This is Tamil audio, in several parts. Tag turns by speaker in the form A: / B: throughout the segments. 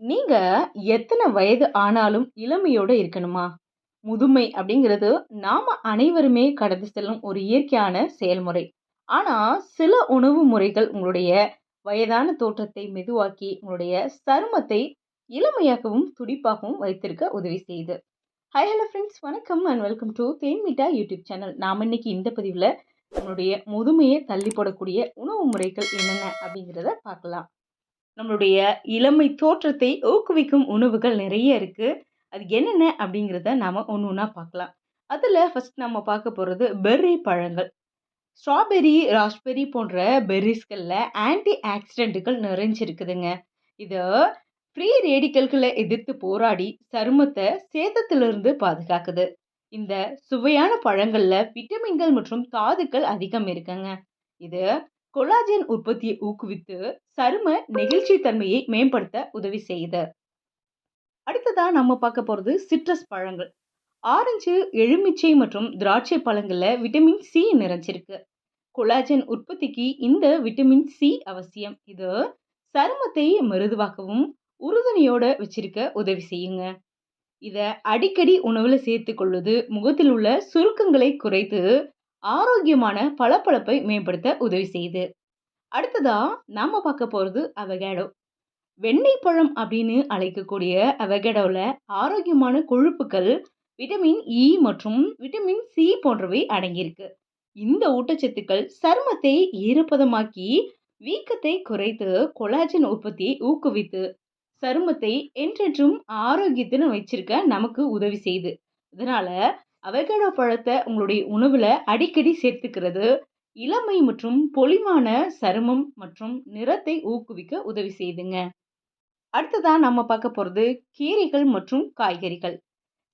A: நீங்க எத்தனை வயது ஆனாலும் இளமையோட இருக்கணுமா? முதுமை அப்படிங்கிறது நாம அனைவருமே கடந்து செல்லும் ஒரு இயற்கையான செயல்முறை. ஆனா, சில உணவு முறைகள் உங்களுடைய வயதான தோற்றத்தை மெதுவாக்கி, உங்களுடைய சருமத்தை இளமையாகவும், துடிப்பாகவும் வைத்திருக்க உதவி செய்யுது. ஹாய் ஹலோ ஃப்ரெண்ட்ஸ் வணக்கம் and welcome to Thenmitta YouTube channel. நாம இன்னைக்கு இந்த பதிவில் உங்களுடைய முதுமையை தள்ளி போடக்கூடிய உணவு முறைகள் என்னென்ன அப்படிங்கிறத பார்க்கலாம். நம்மளுடைய இளமை தோற்றத்தை ஊக்குவிக்கும் உணவுகள் நிறைய இருக்குது அது என்னென்ன அப்படிங்கிறத நாம் ஒன்று ஒன்றா பார்க்கலாம். அதில் ஃபஸ்ட் நம்ம பார்க்க போகிறது பெர்ரி பழங்கள். ஸ்ட்ராபெர்ரி, ராஸ்பெரி போன்ற பெர்ரிஸ்களில் ஆன்டி ஆக்சிடென்ட்டுகள் நிறைஞ்சிருக்குதுங்க. இது ஃப்ரீ ரேடிக்கல்களை எதிர்த்து போராடி சருமத்தை சேதத்திலிருந்து பாதுகாக்குது. இந்த சுவையான பழங்களில் விட்டமின்கள் மற்றும் தாதுக்கள் அதிகம் இருக்குங்க. இது கொலாஜன் உற்பத்தியை ஊக்குவித்து சரும நெகிழ்ச்சி தன்மையை மேம்படுத்த உதவி செய்யுது. அடுத்ததா நம்ம பார்க்க போகிறது சிட்ரஸ் பழங்கள். ஆரஞ்சு, எலுமிச்சை மற்றும் திராட்சை பழங்களில் விட்டமின் சி நிறைஞ்சிருக்கு. கொலாஜன் உற்பத்திக்கு இந்த விட்டமின் சி அவசியம். இது சருமத்தை மிருதுவாக்கவும், உறுதுணையோட வச்சிருக்க உதவி செய்யுங்க. இதை அடிக்கடி உணவில் சேர்த்து கொள்வது முகத்தில் உள்ள சுருக்கங்களை குறைத்து ஆரோக்கியமான பளபளப்பை மேம்படுத்த உதவி செய்யுது. அடுத்ததா நாம பார்க்க போறது அவகேடோ. வெண்ணெய் பழம் அப்படின்னு அழைக்கக்கூடிய அவகேடோவில் ஆரோக்கியமான கொழுப்புகள், விட்டமின் இ e மற்றும் விட்டமின் சி போன்றவை அடங்கியிருக்கு. இந்த ஊட்டச்சத்துக்கள் சருமத்தை ஈரப்பதமாக்கி, வீக்கத்தை குறைத்து, கொலாஜன் உற்பத்தியை ஊக்குவித்து, சருமத்தை என்றென்றும் ஆரோக்கியத்துடன் வச்சிருக்க நமக்கு உதவி செய்யுது. இதனால அவகேடோ பழத்தை உங்களுடைய உணவில் அடிக்கடி சேர்த்துக்கிறது, இளமை மற்றும் பொலிவான சருமம் மற்றும் நிறத்தை ஊக்குவிக்க உதவி செய்யுதுங்க. அடுத்ததான் நம்ம பார்க்க போகிறது கீரைகள் மற்றும் காய்கறிகள்.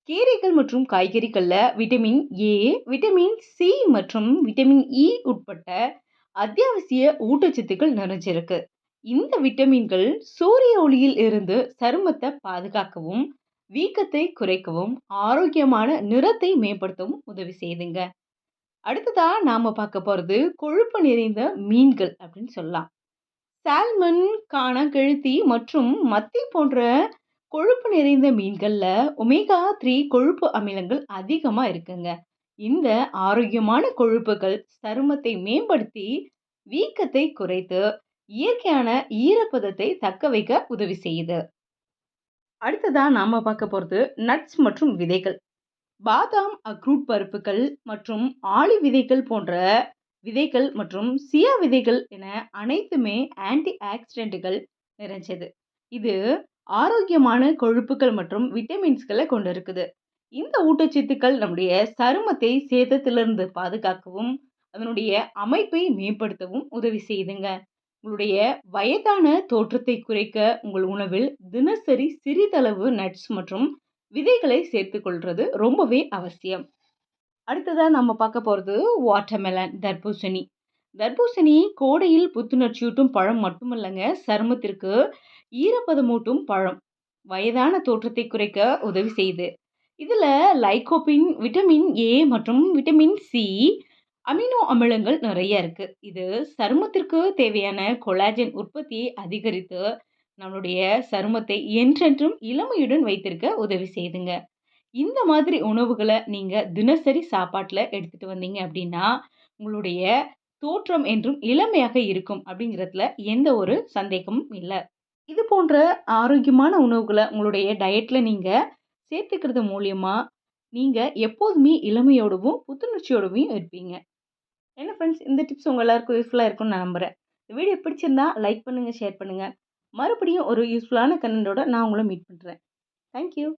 A: கீரைகள் மற்றும் காய்கறிகளில் விட்டமின் ஏ, விட்டமின் சி மற்றும் விட்டமின் இ e உட்பட்ட அத்தியாவசிய ஊட்டச்சத்துக்கள் நிறைஞ்சிருக்கு. இந்த விட்டமின்கள் சூரிய ஒளியில் இருந்து சருமத்தை பாதுகாக்கவும், வீக்கத்தை குறைக்கவும், ஆரோக்கியமான நிறத்தை மேம்படுத்தவும் உதவி செய்யுதுங்க. அடுத்ததா நாம பார்க்க போறது கொழுப்பு நிறைந்த மீன்கள் அப்படின்னு சொல்லலாம். சால்மன், கெழுத்தி மற்றும் மத்தி போன்ற கொழுப்பு நிறைந்த மீன்களில் ஒமேகா த்ரீ கொழுப்பு அமிலங்கள் அதிகமாக இருக்குங்க. இந்த ஆரோக்கியமான கொழுப்புகள் சருமத்தை மேம்படுத்தி, வீக்கத்தை குறைத்து, இயற்கையான ஈரப்பதத்தை தக்க வைக்க உதவி செய்யுது. அடுத்ததாக நாம் பார்க்க போகிறது நட்ஸ் மற்றும் விதைகள். பாதாம், அக்ரூட் பருப்புகள் மற்றும் ஆளி விதைகள் போன்ற விதைகள் மற்றும் சியா விதைகள் என அனைத்துமே ஆன்டி ஆக்சிடென்ட்டுகள் நிறைஞ்சது. இது ஆரோக்கியமான கொழுப்புகள் மற்றும் விட்டமின்ஸ்கள கொண்டிருக்குது. இந்த ஊட்டச்சத்துக்கள் நம்முடைய சருமத்தை சேதத்திலிருந்து பாதுகாக்கவும், அதனுடைய அமைப்பை மேம்படுத்தவும் உதவி செய்யுதுங்க. உங்களுடைய வயதான தோற்றத்தை குறைக்க உங்கள் உணவில் தினசரி சிறிதளவு நட்ஸ் மற்றும் விதைகளை சேர்த்துக்கொள்வது ரொம்பவே அவசியம். அடுத்ததாக நம்ம பார்க்க போகிறது வாட்டர்மெலன் தர்பூசணி. தர்பூசணி கோடையில் புத்துணர்ச்சியூட்டும் பழம் மட்டுமல்லங்க, சருமத்திற்கு ஈரப்பதமூட்டும் பழம். வயதான தோற்றத்தை குறைக்க உதவி செய்யுது. இதில் லைகோபின், விட்டமின் ஏ மற்றும் விட்டமின் சி, அமினோ அமிலங்கள் நிறைய இருக்கு. இது சருமத்திற்கு தேவையான கொலாஜன் உற்பத்தியை அதிகரித்து, நம்மளுடைய சருமத்தை என்றென்றும் இளமையுடன் வைத்திருக்க உதவி செய்யுதுங்க. இந்த மாதிரி உணவுகள நீங்க தினசரி சாப்பாட்டுல எடுத்துட்டு வந்தீங்க அப்படின்னா, உங்களுடைய தோற்றம் என்றும் இளமையாக இருக்கும் அப்படிங்கிறதுல எந்த ஒரு சந்தேகமும் இல்ல. இது போன்ற ஆரோக்கியமான உணவுகள உங்களுடைய டயட்ல நீங்க சேர்த்துக்கிறது மூலியமா, நீங்க எப்போதுமே இளமையோடவும், புத்துணர்ச்சியோடவும் இருப்பீங்க. என்ன ஃப்ரெண்ட்ஸ் இந்த டிப்ஸ் உங்கள் எல்லாருக்கும் யூஸ்ஃபுல்லாக இருக்கும்னு நான் நம்புகிறேன் இந்த வீடியோ பிடிச்சிருந்தா லைக் பண்ணுங்கள் ஷேர் பண்ணுங்க. மறுபடியும் ஒரு யூஸ்ஃபுல்லான கண்டென்ட்டோட நான் உங்களை மீட் பண்ணுறேன் தேங்க் யூ.